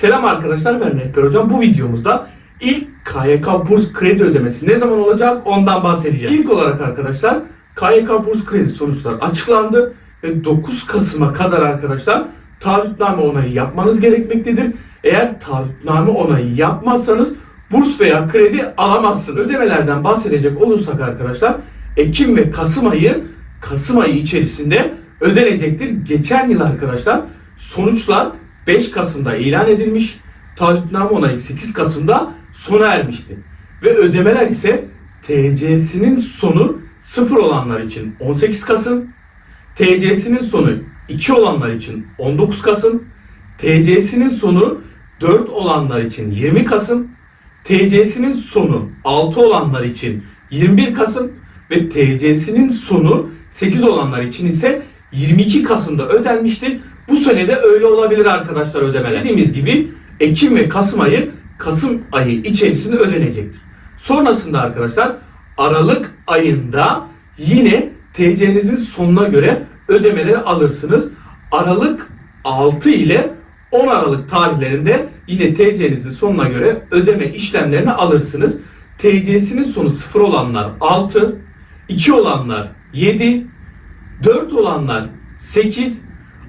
Selam arkadaşlar ben Rehber Hocam. Bu videomuzda ilk KYK burs kredi ödemesi ne zaman olacak ondan bahsedeceğim. İlk olarak arkadaşlar KYK burs kredi sonuçları açıklandı ve 9 Kasım'a kadar arkadaşlar taahhütname onayı yapmanız gerekmektedir. Eğer taahhütname onayı yapmazsanız burs veya kredi alamazsınız. Ödemelerden bahsedecek olursak arkadaşlar Ekim ve Kasım ayı Kasım ayı içerisinde ödenecektir. Geçen yıl arkadaşlar sonuçlar 5 Kasım'da ilan edilmiş. Taahhütname onayı 8 Kasım'da sona ermişti. Ve ödemeler ise TC'sinin sonu 0 olanlar için 18 Kasım, TC'sinin sonu 2 olanlar için 19 Kasım, TC'sinin sonu 4 olanlar için 20 Kasım, TC'sinin sonu 6 olanlar için 21 Kasım ve TC'sinin sonu 8 olanlar için ise 22 Kasım'da ödenmişti. Bu sene de öyle olabilir arkadaşlar ödemeler. Dediğimiz gibi Ekim ve Kasım ayı Kasım ayı içerisinde ödenecektir. Sonrasında arkadaşlar Aralık ayında yine TC'nizin sonuna göre ödemeleri alırsınız. Aralık 6 ile 10 Aralık tarihlerinde yine TC'nizin sonuna göre ödeme işlemlerini alırsınız. TC'sinin sonu 0 olanlar 6, 2 olanlar 7, 4 olanlar 8,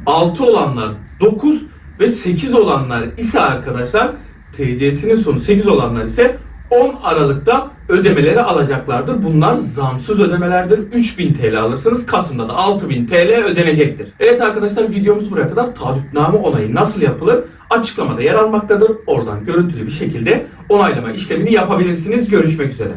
6 olanlar 9 ve 8 olanlar ise arkadaşlar TC'sinin sonu 8 olanlar ise 10 Aralık'ta ödemeleri alacaklardır. Bunlar zamsız ödemelerdir. 3000 TL alırsınız. Kasım'da da 6000 TL ödenecektir. Evet arkadaşlar videomuz buraya kadar taahhütname onayı nasıl yapılır? Açıklamada yer almaktadır. Oradan görüntülü bir şekilde onaylama işlemini yapabilirsiniz. Görüşmek üzere.